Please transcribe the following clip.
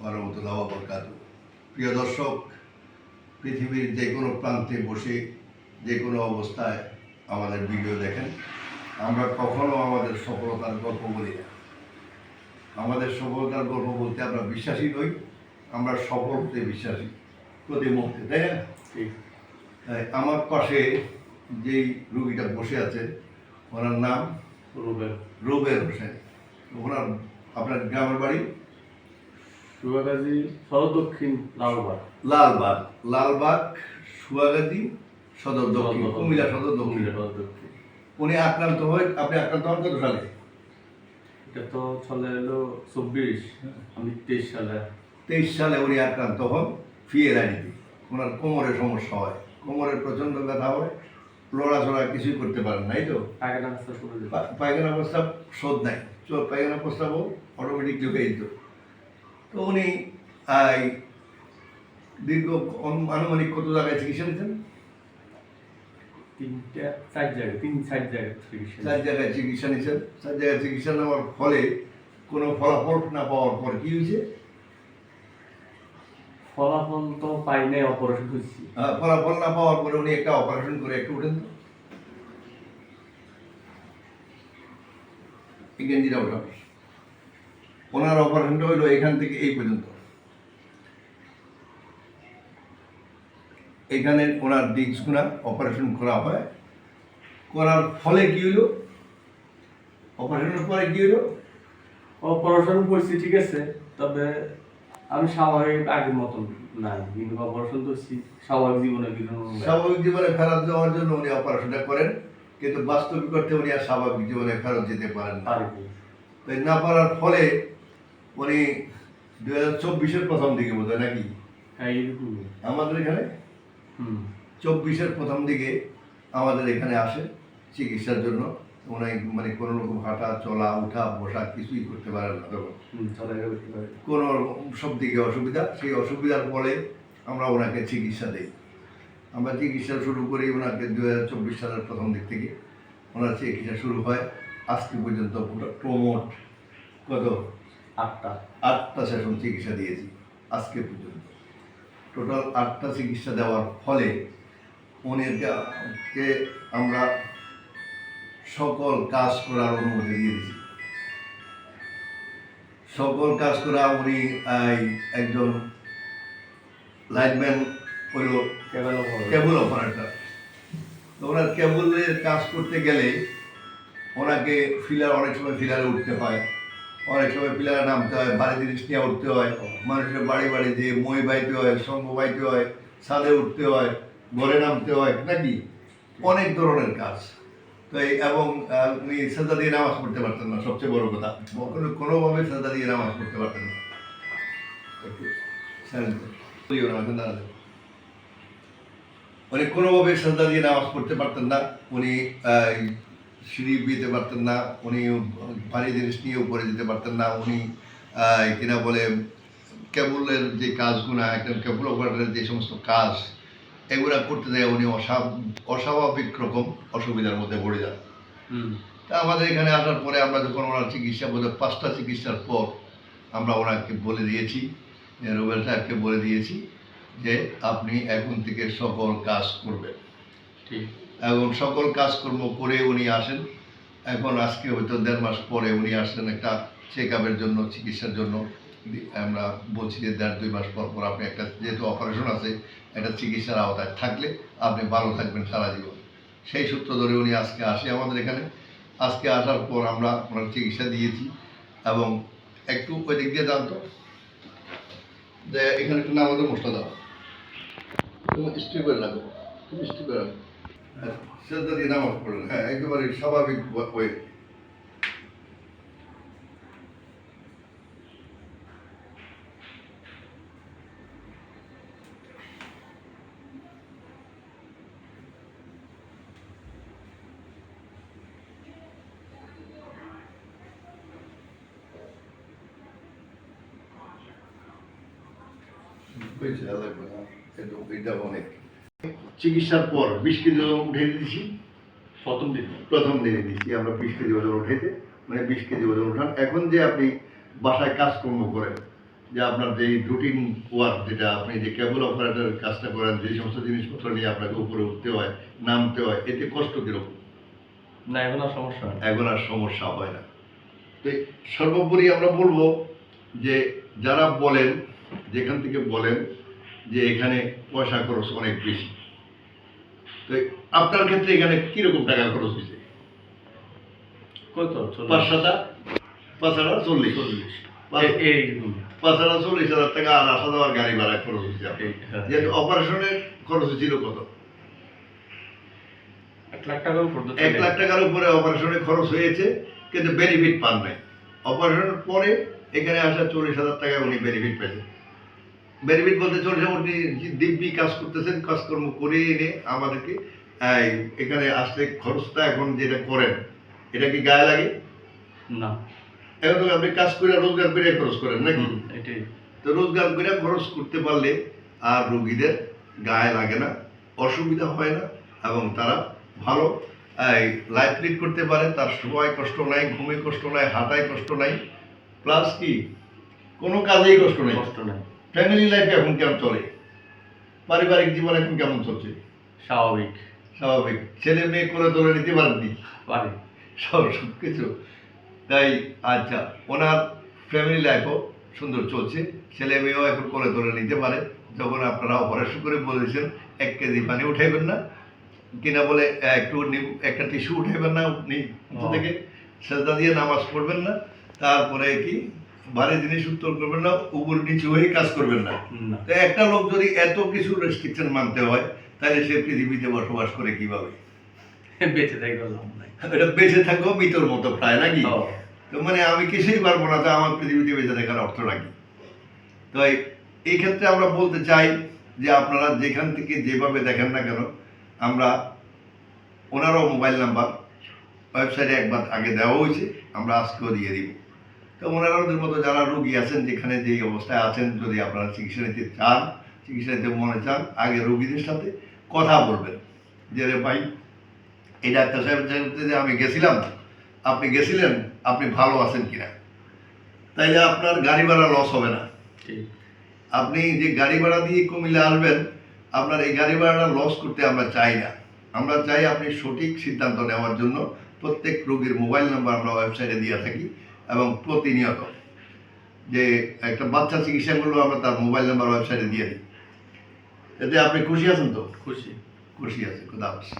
বরকাত প্রিয় দর্শক পৃথিবীর যে কোনো প্রান্তে বসে যে কোনো অবস্থায় আমাদের ভিডিও দেখেন। আমরা কখনো আমাদের সফলতার গল্প বলি না। আমাদের সফলতার গল্প বলতে আমরা বিশ্বাসী নই আমরা সফল হতে বিশ্বাসী। প্রতি মুহূর্তে তাই না? আমার পাশে যেই রুগীটা বসে আছে ওনার নাম রুবেল। রুবেল হোসেন। ওনার আপনার গ্রামের বাড়ি? সুগাগাজী সদর দক্ষিণ লালবাগ। লালবাগ লালবাগ সুয়াগাজী সদর দক্ষিণ কুমিল্লা সদর দক্ষিণ। সদর দক্ষিণ। উনি আক্রান্ত হয়ে আপনি আক্রান্ত হন কত সালে? এটা তো চলে এলো চব্বিশ আমি তেইশ সালে। তেইশ সালে উনি আক্রান্ত হন ফিয়ের আইডিতে ওনার কোমরে সমস্যা হয়। কোমরে প্রচণ্ড ব্যথা হয়। লড়াচড়া কিছুই করতে পারেন নাই তো? পায়খানা রাস্তা করে পায়খানা প্রস্তাব শোধ নাই। পায়খানা প্রস্তাবও অটোমেটিকলি হয়ে যেত তো উনি দীর্ঘ আনুমানিক কত জায়গায় চিকিৎসা নিতেন? তিনটা চার জায়গায় তিন চার জায়গায় চিকিৎসা চার জায়গায় চিকিৎসা নিয়েছেন চার জায়গায় চিকিৎসা নেওয়ার ফলে কোনো ফলাফল না পাওয়ার পর কি হয়েছে? ফলাফল তো পাই নাই অপারেশন হয়েছি। ফলাফল না পাওয়ার পরে উনি একটা অপারেশন করে একটু উঠেন তো। গেঞ্জিটা ওঠা। ওনার অপারেশনটা হইল এখান থেকে এই পর্যন্ত। এখানে ওনার ডিস্কগুনা অপারেশন করা হয়। করার ফলে কি হইল? অপারেশনের পরে কি হইল? অপারেশন করছি ঠিক আছে তবে আমি স্বাভাবিক আগের মতন নাই কিন্তু অপারেশন তো স্বাভাবিক জীবনে স্বাভাবিক জীবনে ফেরত যাওয়ার জন্য উনি অপারেশনটা করেন কিন্তু বাস্তবিক অর্থে উনি আর স্বাভাবিক জীবনে ফেরত যেতে পারেন না। তাই না পারার ফলে উনি দু হাজার চব্বিশের প্রথম দিকে বোধ হয় নাকি? হ্যাঁ আমাদের এখানে? চব্বিশের প্রথম দিকে আমাদের এখানে আসে চিকিৎসার জন্য। উনি মানে কোনো রকম হাঁটা চলা উঠা বসা কিছুই করতে পারেন না তখন। কোনো সব দিকে অসুবিধা। সেই অসুবিধার ফলে আমরা ওনাকে চিকিৎসা দিই। আমরা চিকিৎসা শুরু করি ওনাকে দু হাজার চব্বিশ সালের প্রথম দিক থেকে। ওনার চিকিৎসা শুরু হয় আজকে পর্যন্ত পুরো প্রমোট কত? আটটা। আটটা সেশন চিকিৎসা দিয়েছি আজকে পর্যন্ত। টোটাল আটটা চিকিৎসা দেওয়ার ফলে উনিকে আমরা সকল কাজ করার অনুমতি দিয়ে দিয়েছি। সকল কাজ করা উনি একজন লাইনম্যান হইল কেবল কেবল অপারেটর। তো ওনার কেবলের কাজ করতে গেলে ওনাকে ফিলার অনেক সময় ফিলারে উঠতে হয়। অনেক সময় ফিলারে নামতে হয় বাড়ি জিনিস নিয়ে উঠতে হয়, মানুষের বাড়ি বাড়ি যে মই বাইতে হয়, সঙ্গ বাইতে হয়, ছাদে উঠতে হয়, ঘরে নামতে হয়, নাকি? অনেক ধরনের কাজ। তো এই এবং উনি সাজা দিয়ে নামাজ পড়তে পারতেন না, সবচেয়ে বড় কথা। কোনো, কোনোভাবে সাজা দিয়ে নামাজ পড়তে পারতেন না। উনি কোনোভাবে সাজা দিয়ে নামাজ পড়তে পারতেন না। উনি সিঁড়ি বিয়েতে পারতেন না উনি ভারী জিনিস নিয়ে উপরে যেতে পারতেন না উনি কিনা বলে কেবলের যে কাজগুলো একটা কেবল অপারেটারের যে সমস্ত কাজ এগুলো করতে দেয় উনি অস্বাভ- অস্বাভাবিক রকম অসুবিধার মধ্যে পড়ে যান। তা আমাদের এখানে আসার পরে আমরা যখন ওনার চিকিৎসা বোধহয় পাঁচটা চিকিৎসার পর আমরা ওনাকে বলে দিয়েছি রুবেল সাহেবকে বলে দিয়েছি যে আপনি এখন থেকে সকল কাজ করবেন। ঠিক। এবং সকল কাজকর্ম করে উনি আসেন। এখন আজকে হয়তো দেড় মাস পরে উনি আসেন একটা চেক আপের জন্য, চিকিৎসার জন্য। আমরা বলছি যে দেড়, দুই মাস পর পর আপনি একটা, যেহেতু অপারেশন আছে, একটা চিকিৎসার আওতায় থাকলে আপনি ভালো থাকবেন সারা জীবন। সেই সূত্র ধরে উনি আজকে আসে আমাদের এখানে। আজকে আসার পর আমরা ওনার চিকিৎসা দিয়েছি এবং একটু ওই দিক দিয়ে জানতো যে এখানে একটু আমাদের মশলা দাও। তুমি স্ট্রি করে রাখো। তুমি স্ট্রি করে রাখো। সেটা দিয়ে নামাজ পড়লেন হ্যাঁ একেবারে স্বাভাবিক ওয়ে। হয়েছে আর লাগবে না কিন্তু এটা অনেক। চিকিৎসার পর বিশ কেজি ওজন উঠে দিয়েছি প্রথম দিন। প্রথম দিনে দিয়েছি আমরা বিশ কেজি ওজন উঠাইতে মানে বিশ কেজি ওজন উঠান। এখন যে আপনি বাসায় কাজকর্ম করেন যে আপনার যে রুটিন ওয়ার্ক যেটা আপনি যে কেবল অপারেটরের কাজটা করেন যে সমস্ত জিনিসপত্র নিয়ে আপনাকে উপরে উঠতে হয় নামতে হয় এতে কষ্ট কীরকম? না এখন আর সমস্যা। এখন আর সমস্যা হয় না। তো সর্বোপরি আমরা বলব যে যারা বলেন যেখান থেকে বলেন যে এখানে পয়সা খরচ অনেক বেশি। তো আপনার ক্ষেত্রে এখানে কীরকম টাকা খরচ হয়েছে? কত? পাঁচ সাতা পাঁচ হাজার চল্লিশ। চল্লিশ। পাঁচ- হাজার চল্লিশ হাজার টাকা আর আসা যাওয়ার গাড়ি ভাড়া খরচ হয়েছে হ্যাঁ। যেহেতু অপারেশনের খরচ ছিল কত? এক লাখ টাকার উপর এক লাখ টাকার উপরে অপারেশনে খরচ হয়েছে কিন্তু বেনিফিট পান নাই। অপারেশনের পরে এখানে আসা চল্লিশ হাজার টাকা উনি বেনিফিট পেয়েছেন। বেনিফিট বলতে হাজার উনি দিব্যি কাজ করতেছেন কাজকর্ম করে এনে আমাদেরকে এখানে আসলে খরচটা এখন যেটা করেন এটা কি গায়ে লাগে? না। এখন তো আপনি কাজ করে রোজগার করে খরচ করেন নাকি? এটাই। তো রোজগার করে খরচ করতে পারলে আর রোগীদের গায়ে লাগে না অসুবিধা হয় না এবং তারা ভালো লাইফ লিড করতে পারে তার সময় কষ্ট নাই ঘুমে কষ্ট নাই হাঁটায় কষ্ট নাই প্লাস কি কোনো কাজেই কষ্ট নেই। কষ্ট নাই। ফ্যামিলি লাইফ এখন কেমন চলে? পারিবারিক জীবন এখন কেমন চলছে? স্বাভাবিক। স্বাভাবিক। ছেলে মেয়ে করে তোলে নিতে পারেননি? পারে। সব সব কিছু তাই আচ্ছা ওনার ফ্যামিলি লাইফও সুন্দর চলছে। ছেলে মেয়েও এখন করে তুলে নিতে পারে। যখন আপনারা অপারেশন করে বলেছেন এক কেজি পানি উঠাইবেন না। কিনা বলে একটু একটা টিস্যু উঠাইবেন না নি- নিচে ও। থেকে সেজদা দিয়ে নামাজ পড়বেন না। তারপরে কি? ভারী জিনিস উত্তর করবেন না উপর নিচু হয়ে কাজ করবেন না। তো একটা লোক যদি এত কিছু রেস্ট্রিকশন মানতে হয় তাহলে সে পৃথিবীতে বসবাস করে কীভাবে? বেঁচে থাকবে এটা বেঁচে থাকব মৃতর মতো প্রায় নাকি? তো মানে আমি কিছুই পারব না তো আমার পৃথিবীতে বেঁচে থাকার অর্থ নাকি তো এই- এই ক্ষেত্রে আমরা বলতে চাই যে আপনারা যেখান থেকে যেভাবে দেখেন না কেন আমরা ওনারও মোবাইল নাম্বার ওয়েবসাইটে একবার আগে দেওয়া হয়েছে আমরা আজকেও দিয়ে দিব। তো ওনারাদের মতো যারা রোগী আছেন যেখানে যে অবস্থায় আছেন যদি আপনারা চিকিৎসা নিতে চান চিকিৎসা নিতে মনে চান আগে রোগীদের সাথে কথা বলবেন। যে রে ভাই এই ডাক্তার সাহেবের সাথে যে আমি গেছিলাম আপনি গেছিলেন আপনি ভালো আছেন কিনা? তাইলে আপনার গাড়ি ভাড়া লস হবে না। ঠিক। আপনি যে গাড়ি ভাড়া দিয়ে কুমিল্লা আসবেন আপনার এই গাড়ি ভাড়াটা লস করতে আমরা চাই না। আমরা চাই আপনি সঠিক সিদ্ধান্ত নেওয়ার জন্য প্রত্যেক রোগীর মোবাইল নাম্বার আমরা ওয়েবসাইটে দিয়ে থাকি। এবং প্রতিনিয়ত যে একটা বাচ্চা চিকিৎসা করলেও আমরা তার মোবাইল নাম্বার ওয়েবসাইটে দিয়ে দিই। এতে আপনি খুশি আছেন তো? খুশি। খুশি আছে খুদা হাফেজ।